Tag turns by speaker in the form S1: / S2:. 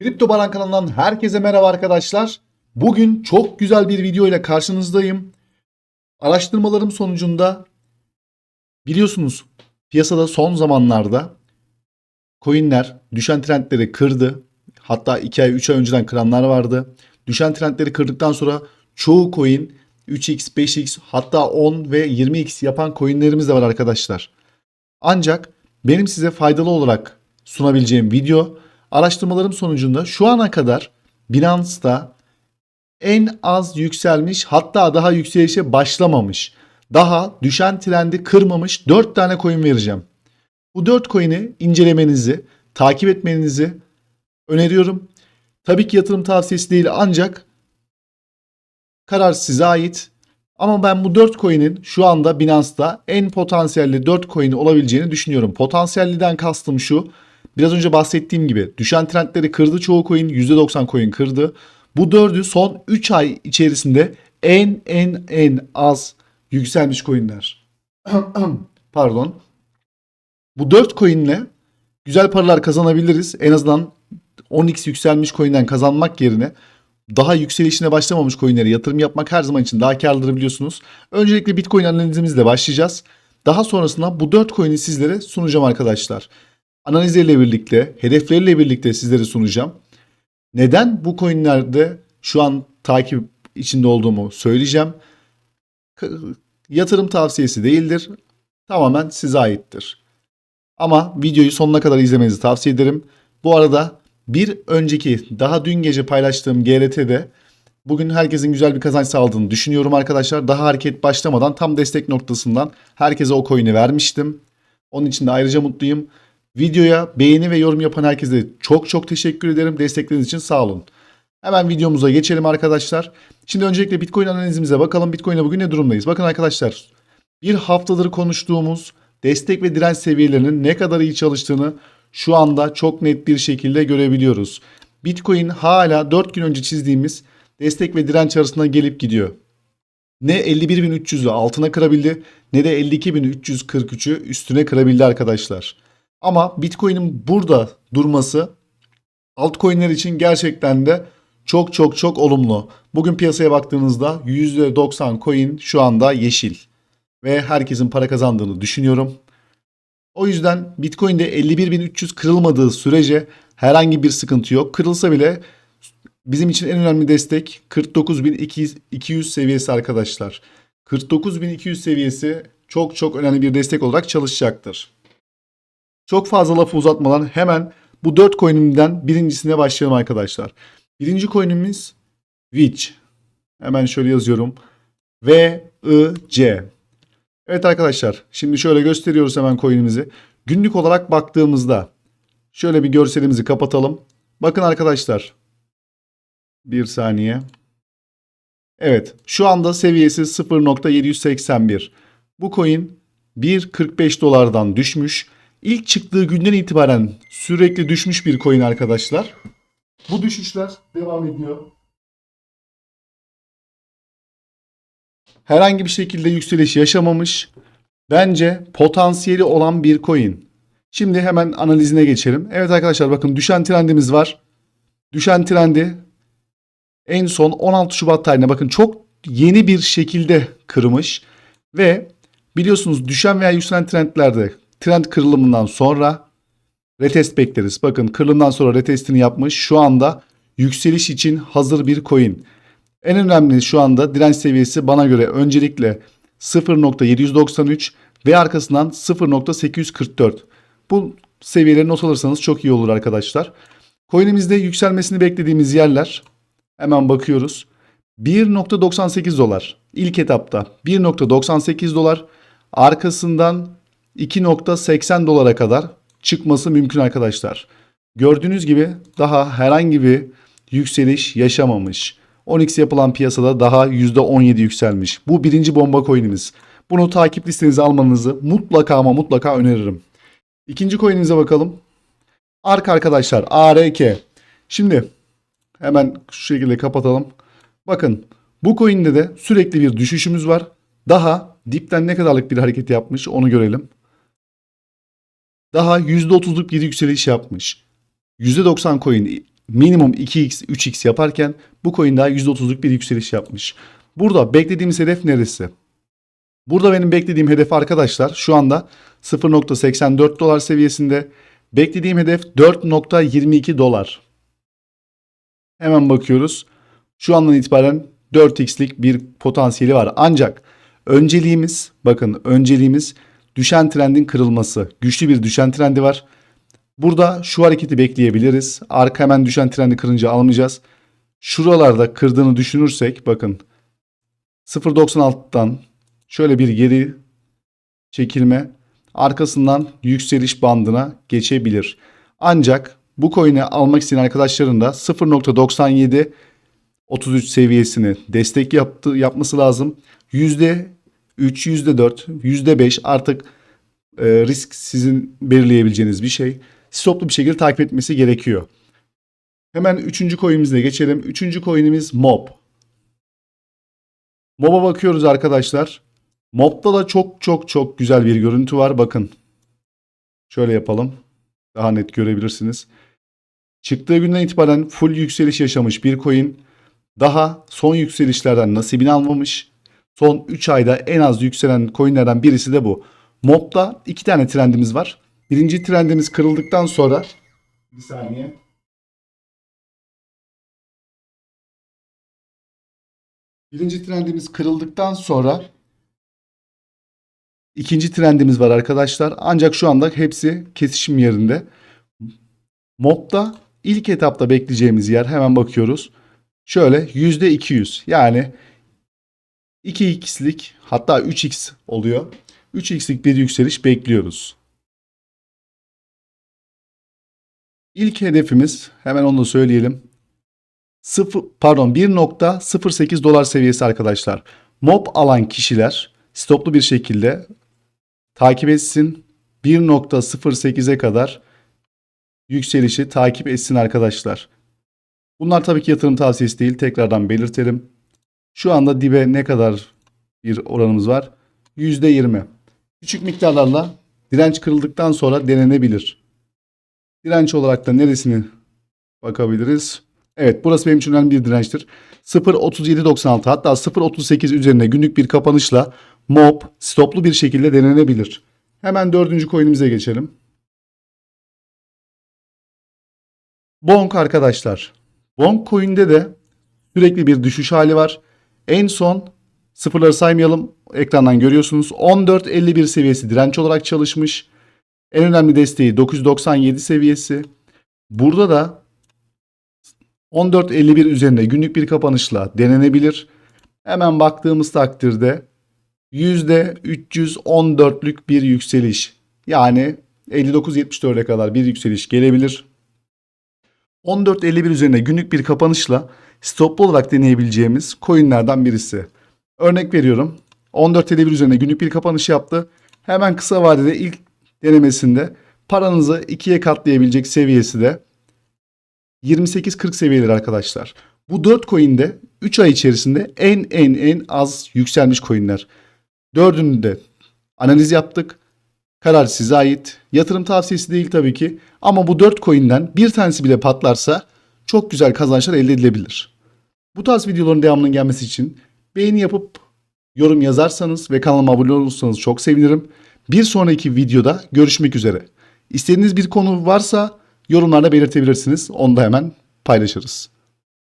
S1: Kripto Baran kanalından herkese merhaba arkadaşlar. Bugün çok güzel bir video ile karşınızdayım. Araştırmalarım sonucunda biliyorsunuz piyasada son zamanlarda coinler düşen trendleri kırdı. Hatta 2 ay 3 ay önceden kıranlar vardı. Düşen trendleri kırdıktan sonra çoğu coin 3x, 5x hatta 10 ve 20x yapan coinlerimiz de var arkadaşlar. Ancak benim size faydalı olarak sunabileceğim video araştırmalarım sonucunda şu ana kadar Binance'da en az yükselmiş hatta daha yükselişe başlamamış. Daha düşen trendi kırmamış 4 tane coin vereceğim. Bu 4 coin'i incelemenizi, takip etmenizi öneriyorum. Tabii ki yatırım tavsiyesi değil ancak karar size ait. Ama ben bu 4 coin'in şu anda Binance'da en potansiyelli 4 coin olabileceğini düşünüyorum. Potansiyelliden kastım şu. Biraz önce bahsettiğim gibi düşen trendleri kırdı çoğu coin. %90 coin kırdı. Bu dördü son 3 ay içerisinde en en en az yükselmiş coinler. Pardon. Bu 4 coinle güzel paralar kazanabiliriz. En azından 10x yükselmiş coin'den kazanmak yerine daha yükselişine başlamamış coinlere yatırım yapmak her zaman için daha karlıdır biliyorsunuz. Öncelikle Bitcoin analizimizle başlayacağız. Daha sonrasında bu 4 coin'i sizlere sunacağım arkadaşlar. Analizleriyle birlikte, hedefleriyle birlikte sizlere sunacağım. Neden bu coinlerde şu an takip içinde olduğumu söyleyeceğim. Yatırım tavsiyesi değildir. Tamamen size aittir. Ama videoyu sonuna kadar izlemenizi tavsiye ederim. Bu arada bir önceki daha dün gece paylaştığım GRT'de bugün herkesin güzel bir kazanç sağladığını düşünüyorum arkadaşlar. Daha hareket başlamadan tam destek noktasından herkese o coin'i vermiştim. Onun için de ayrıca mutluyum. Videoya beğeni ve yorum yapan herkese çok çok teşekkür ederim. Destekleriniz için sağ olun. Hemen videomuza geçelim arkadaşlar. Şimdi öncelikle Bitcoin analizimize bakalım. Bitcoin'e bugün ne durumdayız? Bakın arkadaşlar bir haftadır konuştuğumuz destek ve direnç seviyelerinin ne kadar iyi çalıştığını şu anda çok net bir şekilde görebiliyoruz. Bitcoin hala 4 gün önce çizdiğimiz destek ve direnç arasında gelip gidiyor. Ne 51.300'ü altına kırabildi ne de 52.343'ü üstüne kırabildi arkadaşlar. Ama Bitcoin'in burada durması altcoin'ler için gerçekten de çok çok çok olumlu. Bugün piyasaya baktığınızda %90 coin şu anda yeşil ve herkesin para kazandığını düşünüyorum. O yüzden Bitcoin'de 51.300 kırılmadığı sürece herhangi bir sıkıntı yok. Kırılsa bile bizim için en önemli destek 49.200 seviyesi arkadaşlar. 49.200 seviyesi çok çok önemli bir destek olarak çalışacaktır. Çok fazla lafı uzatmadan hemen bu 4 coin'imden birincisine başlayalım arkadaşlar. Birinci coin'imiz Witch. Hemen şöyle yazıyorum. V-I-C. Evet arkadaşlar şimdi şöyle gösteriyoruz hemen coin'imizi. Günlük olarak baktığımızda şöyle bir görselimizi kapatalım. Bakın arkadaşlar. Bir saniye. Evet şu anda seviyesi 0.781. Bu coin 1.45 dolardan düşmüş. İlk çıktığı günden itibaren sürekli düşmüş bir coin arkadaşlar. Bu düşüşler devam ediyor. Herhangi bir şekilde yükseliş yaşamamış. Bence potansiyeli olan bir coin. Şimdi hemen analizine geçelim. Evet arkadaşlar bakın düşen trendimiz var. Düşen trendi en son 16 Şubat tarihine bakın çok yeni bir şekilde kırmış. Ve biliyorsunuz düşen veya yükselen trendlerde trend kırılımından sonra retest bekleriz. Bakın kırılımdan sonra retestini yapmış. Şu anda yükseliş için hazır bir coin. En önemli şu anda direnç seviyesi bana göre öncelikle 0.793 ve arkasından 0.844. Bu seviyeleri not alırsanız çok iyi olur arkadaşlar. Coin'imizde yükselmesini beklediğimiz yerler hemen bakıyoruz. 1.98 dolar ilk etapta 1.98 dolar arkasından 2.80 dolara kadar çıkması mümkün arkadaşlar. Gördüğünüz gibi daha herhangi bir yükseliş yaşamamış. 10x yapılan piyasada daha %17 yükselmiş. Bu birinci bomba coin'imiz. Bunu takip listenize almanızı mutlaka ama mutlaka öneririm. İkinci coin'imize bakalım. ARK arkadaşlar. ARK. Şimdi hemen şu şekilde kapatalım. Bakın bu coin'de de sürekli bir düşüşümüz var. Daha dipten ne kadarlık bir hareket yapmış onu görelim. Daha %30'luk bir yükseliş yapmış. %90 coin minimum 2x, 3x yaparken bu coin daha %30'luk bir yükseliş yapmış. Burada beklediğimiz hedef neresi? Burada benim beklediğim hedef arkadaşlar şu anda 0.84 dolar seviyesinde. Beklediğim hedef 4.22 dolar. Hemen bakıyoruz. Şu andan itibaren 4x'lik bir potansiyeli var. Ancak önceliğimiz bakın önceliğimiz düşen trendin kırılması. Güçlü bir düşen trendi var. Burada şu hareketi bekleyebiliriz. Arka hemen düşen trendi kırınca almayacağız. Şuralarda kırdığını düşünürsek bakın 0.96'dan şöyle bir geri çekilme arkasından yükseliş bandına geçebilir. Ancak bu coin'i almak isteyen arkadaşların da 0.97 33 seviyesini destek yaptı, yapması lazım. %3, %4, %5 artık e, risk sizin belirleyebileceğiniz bir şey. Stoplu bir şekilde takip etmesi gerekiyor. Hemen üçüncü coin'imize geçelim. Üçüncü coin'imiz MOB. MOB'a bakıyoruz arkadaşlar. MOB'da da çok çok çok güzel bir görüntü var. Bakın. Şöyle yapalım. Daha net görebilirsiniz. Çıktığı günden itibaren full yükseliş yaşamış bir coin. Daha son yükselişlerden nasibini almamış. Son 3 ayda en az yükselen coinlerden birisi de bu. MOB'da iki tane trendimiz var. Birinci trendimiz kırıldıktan sonra bir saniye. Birinci trendimiz kırıldıktan sonra ikinci trendimiz var arkadaşlar. Ancak şu anda hepsi kesişim yerinde. MOB'da ilk etapta bekleyeceğimiz yer hemen bakıyoruz. Şöyle %200 yani 2x'lik hatta 3x oluyor. 3x'lik bir yükseliş bekliyoruz. İlk hedefimiz hemen onu da söyleyelim. 0 pardon 1.08 dolar seviyesi arkadaşlar. Mob alan kişiler stoplu bir şekilde takip etsin. 1.08'e kadar yükselişi takip etsin arkadaşlar. Bunlar tabii ki yatırım tavsiyesi değil. Tekrardan belirtelim. Şu anda dibe ne kadar bir oranımız var? %20. Küçük miktarlarla direnç kırıldıktan sonra denenebilir. Direnç olarak da neresini bakabiliriz? Evet burası benim için önemli bir dirençtir. 0.3796 hatta 0.38 üzerine günlük bir kapanışla MOB stoplu bir şekilde denenebilir. Hemen dördüncü coin'imize geçelim. Bonk arkadaşlar. Bonk coin'de de sürekli bir düşüş hali var. En son sıfırları saymayalım. Ekrandan görüyorsunuz. 14.51 seviyesi direnç olarak çalışmış. En önemli desteği 997 seviyesi. Burada da 14.51 üzerinde günlük bir kapanışla denenebilir. Hemen baktığımız takdirde %314'lük bir yükseliş. Yani 59.74'e kadar bir yükseliş gelebilir. 14.51 üzerine günlük bir kapanışla stoplu olarak deneyebileceğimiz coinlerden birisi. Örnek veriyorum. 14.51 üzerine günlük bir kapanış yaptı. Hemen kısa vadede ilk denemesinde paranızı ikiye katlayabilecek seviyesi de 28-40 seviyeleri arkadaşlar. Bu 4 coin'de 3 ay içerisinde en en en az yükselmiş coin'ler. Dördünü de analiz yaptık. Karar size ait. Yatırım tavsiyesi değil tabii ki. Ama bu 4 coin'den bir tanesi bile patlarsa çok güzel kazançlar elde edilebilir. Bu tarz videoların devamının gelmesi için beğeni yapıp yorum yazarsanız ve kanalıma abone olursanız çok sevinirim. Bir sonraki videoda görüşmek üzere. İstediğiniz bir konu varsa yorumlarda belirtebilirsiniz. Onu da hemen paylaşırız.